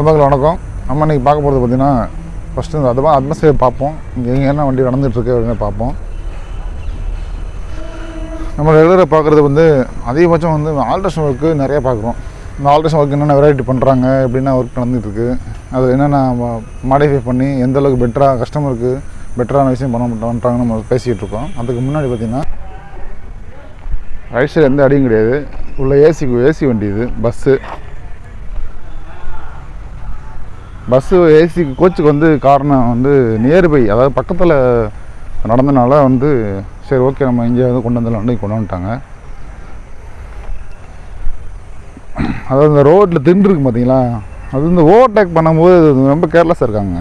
சொந்தங்கள் வணக்கம். நம்ம இன்றைக்கி பார்க்க போகிறது பார்த்தீங்கன்னா ஃபஸ்ட்டு இந்த அதுவாக அட்மாஸ்பியர் பார்ப்போம். இங்கே எங்கே என்ன வண்டி நடந்துகிட்ருக்கு அப்படின்னு பார்ப்போம். நம்ம ரெகுலராக பார்க்குறது வந்து அதிகபட்சம் வந்து ஆல்ட்ரேஷன் ஒர்க்கு நிறையா பார்க்குறோம். இந்த ஆல்ட்ரேஷன் ஒர்க் என்னென்ன வெரைட்டி பண்ணுறாங்க எப்படின்னா ஒர்க் நடந்துகிட்ருக்கு அதில் என்னென்ன மாடிஃபை பண்ணி எந்த அளவுக்கு பெட்டராக கஸ்டமருக்கு பெட்டரான விஷயம் பண்ண பண்ணுறாங்கன்னு நம்ம பேசிகிட்டு இருக்கோம். அதுக்கு முன்னாடி பார்த்திங்கன்னா ரைட் சைடு எந்த அடியும் கிடையாது. உள்ள ஏசி ஏசி வண்டி இது பஸ்ஸு பஸ்ஸு ஏசி கோச்சுக்கு வந்து காரணம் வந்து நியர்பை அதாவது பக்கத்தில் நடந்தனால வந்து சரி ஓகே நம்ம இங்கே வந்து கொண்டு வந்துடலாம். கொண்டு வந்துட்டாங்க. அதாவது இந்த ரோட்டில் தின்றுருக்கு பார்த்தீங்களா அது வந்து ஓவர்டேக் பண்ணும்போது ரொம்ப கேர்லெஸ்ஸாக இருக்காங்க.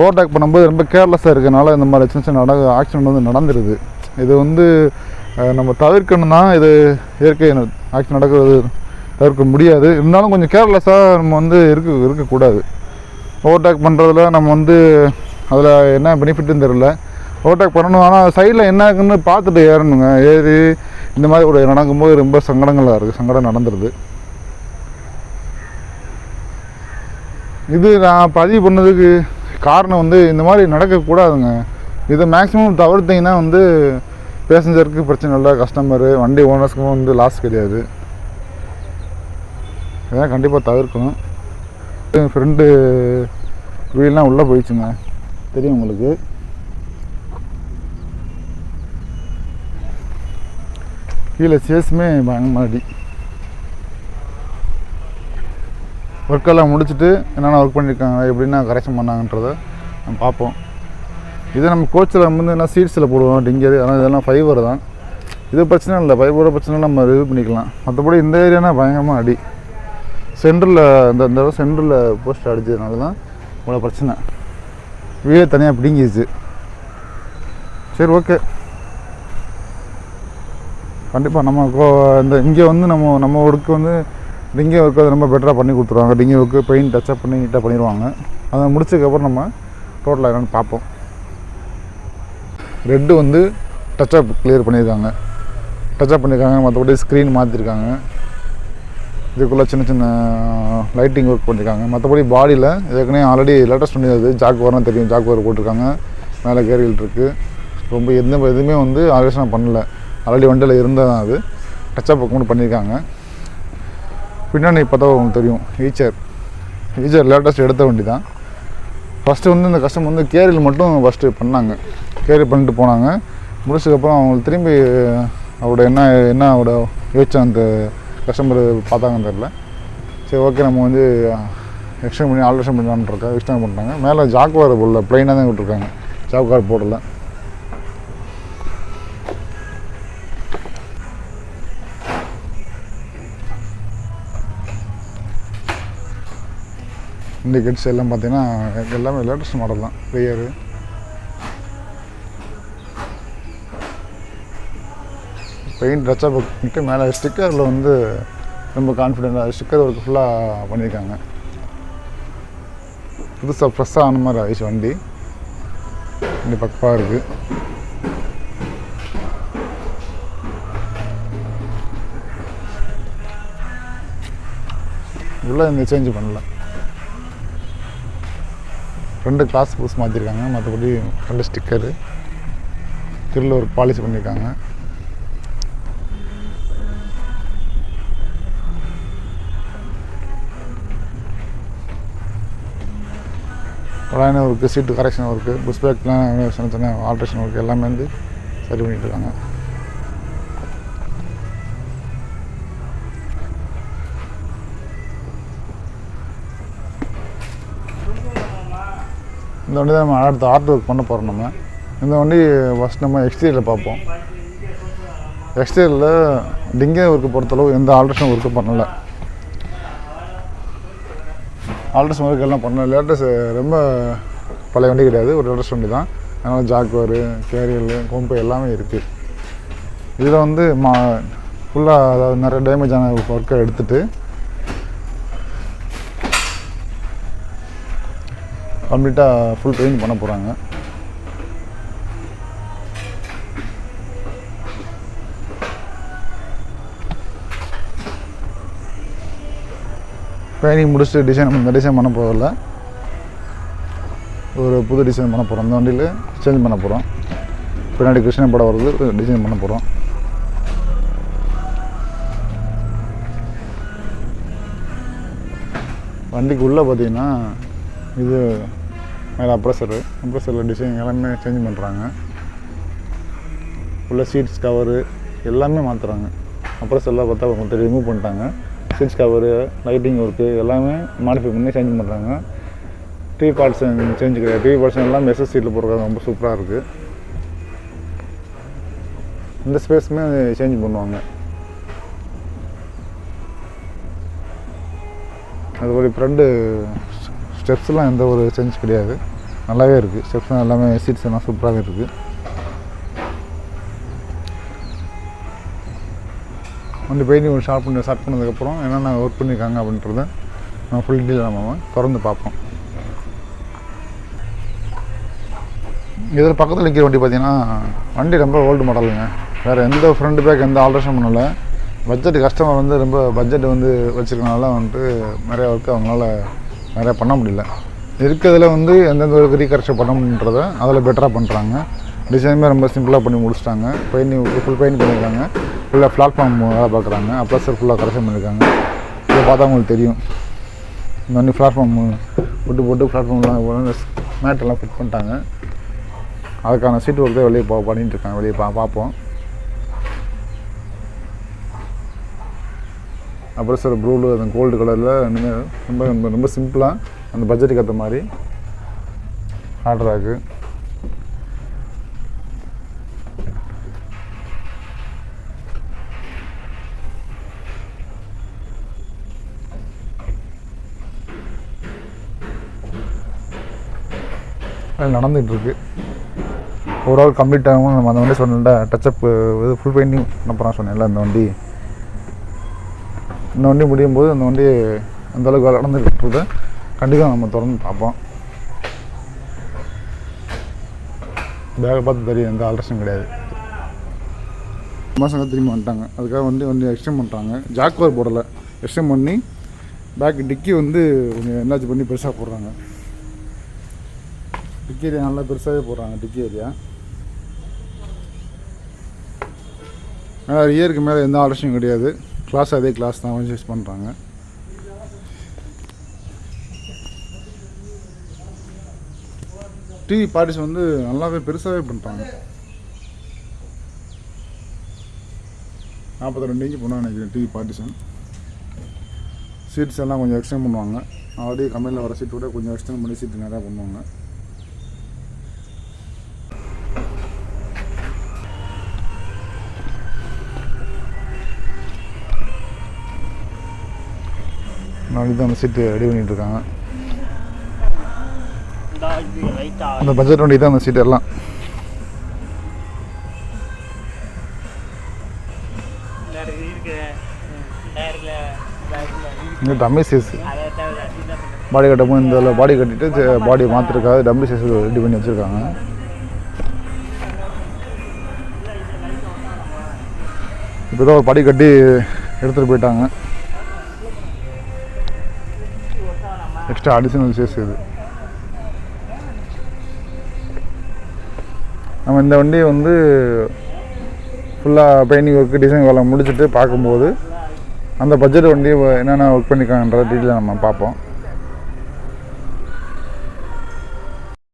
ஓவர்டேக் பண்ணும்போது ரொம்ப கேர்லெஸ்ஸாக இருக்கனால இந்த மாதிரி சின்ன சின்ன நட ஆக்சிடென்ட் வந்து நடந்துருது. இது வந்து நம்ம தவிர்க்கணும் தான் இது இயற்கை ஆக்சிடென்ட் நடக்கிறது தவிர்க்க முடியாது. இருந்தாலும் கொஞ்சம் கேர்லெஸ்ஸாக நம்ம வந்து இருக்க இருக்கக்கூடாது. ஓவர்டேக் பண்ணுறதுல நம்ம வந்து அதில் என்ன பெனிஃபிட்னு தெரில ஓவர்டேக் பண்ணணும். ஆனால் சைடில் என்ன இருக்குன்னு பார்த்துட்டு ஏறணுங்க. ஏறி இந்த மாதிரி ஒரு நடக்கும்போது ரொம்ப சங்கடங்களாக இருக்குது சங்கடம் நடந்துருது. இது நான் பதிவு பண்ணதுக்கு காரணம் வந்து இந்த மாதிரி நடக்கக்கூடாதுங்க. இதை மேக்ஸிமம் தவிர்த்தீங்கன்னா வந்து பேசஞ்சருக்கு பிரச்சனை இல்லை. கஸ்டமரு வண்டி ஓனர்ஸ்க்கும் வந்து லாஸ் கிடையாது. இதெல்லாம் கண்டிப்பாக தவிர்க்கணும். என் ஃப்ரெண்டு வீல்லாம் உள்ளே போயிடுச்சுங்க. தெரியும் உங்களுக்கு. கீழே சேஸுமே பயங்கரமாக அடி ஒர்க்கெல்லாம் முடிச்சுட்டு என்னென்ன ஒர்க் பண்ணியிருக்காங்க எப்படின்னா கரெக்ஷன் பண்ணாங்கன்றதை நம்ம பார்ப்போம். இதை நம்ம கோச்சில் வந்து என்ன சீட்ஸில் போடுவோம் டிங்கர் ஆனால் இதெல்லாம் ஃபைபர் தான். இது பிரச்சனை இல்லை ஃபைபரோட பிரச்சனை நம்ம இது பண்ணிக்கலாம். மற்றபடி இந்த ஏரியானா பயங்கரமாக அடி. சென்டரில் இந்த இந்த சென்டரில் போஸ்ட் அடிச்சதுனால தான் இவ்வளோ பிரச்சனை. வீடே தனியாக பிடிங்கிடுச்சு சரி ஓகே கண்டிப்பாக நம்ம கோ- இந்த இங்கே வந்து நம்ம நம்ம ஒர்க்கு வந்து டிங்கி ஒர்க்கு அது ரொம்ப பெட்டராக பண்ணி கொடுத்துருவாங்க. டிங்கி ஒர்க்கு பெயிண்ட் டச்சப் பண்ணி நீட்டாக பண்ணிடுவாங்க அதை முடிச்சதுக்கப்புறம் நம்ம டோட்டலாக என்னென்னு பார்ப்போம். ரெட்டு வந்து டச்சப் கிளியர் பண்ணியிருக்காங்க. டச்சப் பண்ணியிருக்காங்க மற்றபடி ஸ்க்ரீன் மாற்றிருக்காங்க இதுக்குள்ளே சின்ன சின்ன லைட்டிங் ஒர்க் பண்ணியிருக்காங்க மற்றபடி பாடியில் ஏற்கனவே ஆல்ரெடி லேட்டஸ்ட் பண்ணி ஜாக் வரணும் தெரியும். ஜாக் வர போட்டிருக்காங்க. மேலே கேரியல் இருக்குது ரொம்ப எந்த எதுவுமே வந்து ஆலோசனை பண்ணல. ஆல்ரெடி வண்டியில் இருந்தால் தான் அது. டச்சப் ஒர்க் மட்டும் பண்ணியிருக்காங்க பின்னாடி பார்த்தா உங்களுக்கு தெரியும். ஈச்சர் ஈச்சர் லேட்டஸ்ட் எடுத்த வண்டி தான் ஃபஸ்ட்டு வந்து இந்த கஸ்டமர் வந்து கேரியல் மட்டும் ஃபஸ்ட்டு பண்ணாங்க. கேரியல் பண்ணிட்டு போனாங்க. முடிச்சதுக்கப்புறம் அவங்களுக்கு திரும்பி அவரோட என்ன என்ன அவரோட யோசிச்ச அந்த கஸ்டமர் பார்த்தாங்கன்னு தெரில சரி ஓகே நம்ம வந்து எக்ஸ்டெண்ட் பண்ணி ஆல்ட்ரேஷன் பண்ணலான்றக்கா எக்ஸ்டெண்ட் பண்ணிட்டாங்க. மேலே ஜாக்குவார் போடல ப்ளைனாக தான் விட்டுருக்காங்க ஜாக்குவார் போடல. இண்டிகேட்ஸ் எல்லாம் பார்த்தீங்கன்னா எல்லாமே லேட்டஸ்ட் மாடல் தான். ப்ளேயரு பெயிண்ட் ரச்சா பண்ணிட்டு மேலே ஸ்டிக்கரில் வந்து ரொம்ப கான்ஃபிடென்ட்டாக ஸ்டிக்கர் ஒர்க் ஃபுல்லாக பண்ணியிருக்காங்க புதுசாக ஃப்ரெஷ்ஷாக ஆன மாதிரி ஆயிடுச்சு வண்டி. வண்டி பக்கமாக இருக்குது உள்ள இந்த சேஞ்ச் பண்ணல. ரெண்டு கிளாஸ் புதுசு மாற்றிருக்காங்க மற்றபடி ரெண்டு ஸ்டிக்கரு திருள்ள ஒரு பாலிஷ் பண்ணியிருக்காங்க line work seat correction work push பேக்லாம் சின்ன சின்ன ஆல்ட்ரேஷன் ஒர்க் எல்லாமே வந்து சரி பண்ணிட்டு இருக்காங்க இந்த வண்டி தான் நம்ம அடுத்த ஆர்ட் ஒர்க் பண்ண போகிறோம் நம்ம. இந்த வண்டி ஃபஸ்ட் நம்ம எக்ஸ்டீரியரில் பார்ப்போம். எக்ஸ்டீரியரில் டிங்கே ஒர்க்கு பொறுத்தளவு எந்த ஆல்ட்ரேஷன் ஒர்க்கும் பண்ணலை. ஆல்ட்ரஸ் ஒர்க் எல்லாம் பண்ணல லேட்டஸ்ட் ரொம்ப பழைய வண்டி கிடையாது. ஒரு லேட்டஸ்ட் வண்டி தான். அதனால் ஜாக்வாரு கேரியல் கொம்பு எல்லாமே இருக்குது இதில் வந்து மா ஃபுல்லாக அதாவது நிறைய டேமேஜ் ஆன ஒர்க்கை எடுத்துட்டு கம்ப்ளீட்டாக ஃபுல் பெயிண்ட் பண்ண போகிறாங்க பெயிண்டிங் முடிச்சுட்டு டிசைன் இந்த டிசைன் பண்ண போகிறதில்ல ஒரு புது டிசைன் பண்ண போகிறோம் இந்த வண்டியில் சேஞ்ச் பண்ண போகிறோம் பின்னாடி கிருஷ்ணன் படம் வருது. டிசைன் பண்ண போகிறோம் வண்டிக்கு உள்ளே பார்த்தீங்கன்னா இது மேலே அப்ரஸரு அப்ரஸரில் டிசைன் எல்லாமே சேஞ்ச் பண்ணுறாங்க உள்ள சீட்ஸ் கவரு எல்லாமே மாற்றுறாங்க அப்ரஸர்லாம் பார்த்தா கொஞ்சம் ரிமூவ் பண்ணிட்டாங்க. சீட்ஸ் கவரு லைட்டிங் ஒர்க்கு எல்லாமே மாடிஃபை பண்ணி சேஞ்ச் பண்ணுறாங்க டிவி பார்ட்ஸ் சேஞ்ச் கிடையாது டிவி பார்ட்ஸ் எல்லாம் எஸ்எஸ் சீட்டில் போடுறது ரொம்ப சூப்பராக இருக்குது இந்த ஸ்பேஸுமே சேஞ்ச் பண்ணுவாங்க. அதுபோல் ஃப்ரெண்டு ஸ்டெப்ஸ்லாம் எந்த ஒரு சேஞ்ச் கிடையாது. நல்லாவே இருக்குது ஸ்டெப்ஸ்லாம் எல்லாமே சீட்ஸ் எல்லாம் சூப்பராகவே இருக்குது வந்து பெயிண்டிங் ஒரு ஷார்ட் பண்ணி ஸ்டார்ட் பண்ணதுக்கப்புறம் என்னென்ன ஒர்க் பண்ணியிருக்காங்க அப்படின்றத நம்ம ஃபுல் டீட்டெயில் நம்ம திறந்து பார்ப்போம். இதில் பக்கத்தில் நிற்கிற வண்டி பார்த்தீங்கன்னா வண்டி ரொம்ப ஓல்டு மாடலுங்க வேறு எந்த ஃப்ரண்ட் பேக் எந்த ஆல்ட்ரேஷன் பண்ணல. பட்ஜெட் கஸ்டமர் வந்து ரொம்ப பட்ஜெட் வந்து வச்சுருக்கனால வந்துட்டு நிறைய ஒர்க் அவங்களால நிறையா பண்ண முடியல. இருக்கிறதுல வந்து எந்தெந்த ஒர்க்கு ரீகரெக்ஷன் பண்ண முடியுன்றதை அதில் பெட்டராக பண்ணுறாங்க டிசைனுமே ரொம்ப சிம்பிளாக பண்ணி முடிச்சிட்டாங்க. பெயிண்டிங் ஃபுல் பெயிண்ட் பண்ணியிருக்காங்க. ஃபுல்லாக பிளாட்ஃபார்ம் வேலை பார்க்குறாங்க. அப்ளஸர் ஃபுல்லாக கரெக்ஷன் பண்ணியிருக்காங்க. இதை பார்த்தா உங்களுக்கு தெரியும். இந்த மாதிரி பிளாட்ஃபார்ம் போட்டு போட்டு பிளாட்ஃபார்ம்லாம் மேட்டெல்லாம் ஃபிட் பண்ணிட்டாங்க. அதுக்கான சீட் ஒர்க் தான் வெளியே பா பண்ணிட்டு இருக்காங்க. வெளியே பா பார்ப்போம். அப்புறம் சார் ப்ளூவில் அந்த கோல்டு கலரில் ரொம்ப ரொம்ப ரொம்ப சிம்பிளாக அந்த பட்ஜெட்டுக்கு ஏற்ற மாதிரி ஆர்டர் ஆகுது. நடந்துகிட்ருக்கு. ஓவரால் கம்ப்ளீட் ஆகும் நம்ம அந்த வண்டி சொன்னல டச்சப் இது ஃபுல் பெயிண்டிங் பண்ண சொன்னேன்ல அந்த வண்டி. இந்த வண்டி முடியும் போது அந்த வண்டி அந்தளவுக்கு அளவுக்கு கண்டிப்பாக நம்ம திறந்து பார்ப்போம். பேகை பார்த்து தெரியும் எந்த ஆல்ட்ரேஷன் கிடையாது. மாதம் திரும்பி வந்துட்டாங்க. அதுக்காக வந்து வண்டி எக்ஸ்டெண்ட் பண்ணுறாங்க ஜாக்வர் போடலை. எக்ஸ்டெண்ட் பண்ணி பேக் டிக்கி வந்து கொஞ்சம் என்னாச்சு பண்ணி பெருசாக போடுறாங்க. டிக்கி ஏரியா நல்லா பெருசாகவே போடுறாங்க டிக்கி ஏரியா இயருக்கு மேலே எந்த ஆல்ட்ரேஷனும் கிடையாது. கிளாஸ் அதே கிளாஸ் தான் யூஸ் பண்ணுறாங்க டிவி பார்ட்டிஸ் வந்து நல்லாவே பெருசாகவே பண்ணுறாங்க நாற்பத்தி ரெண்டு இன்ச்சு பண்ணால் நினைக்கிறேன் டிவி பார்ட்டிஷன் சீட்ஸ் எல்லாம் கொஞ்சம் எக்ஸ்டெண்ட் பண்ணுவாங்க. ஆல்ரெடி கம்பெனியில் வர சீட் விட கொஞ்சம் எக்ஸ்டெண்ட் பண்ணி சீட் நிறையா பண்ணுவாங்க. நாளைக்கு தான் அந்த சீட்டு ரெடி பண்ணிட்டு இருக்காங்க. அந்த பட்ஜெட் வண்டி தான் அந்த சீட்டு எல்லாம். இந்த டம்மி சைஸ் பாடி கட்டமும் இந்த பாடி கட்டிட்டு பாடி மாற்றிருக்காது டம்மி சைஸ் ரெடி பண்ணி வச்சுருக்காங்க. இப்போ தான் ஒரு படி கட்டி எடுத்துகிட்டு போயிட்டாங்க. எக்ஸ்ட்ரா அடிஷனல் சேஸ் இது. நம்ம இந்த வண்டியை வந்து ஃபுல்லாக பெயிண்டிங் ஒர்க்கு டிசைன் வேலை முடிச்சுட்டு பார்க்கும்போது அந்த பட்ஜெட் வண்டி என்னென்ன ஒர்க் பண்ணிக்காங்கன்ற டீட்டெயில் நம்ம பார்ப்போம்.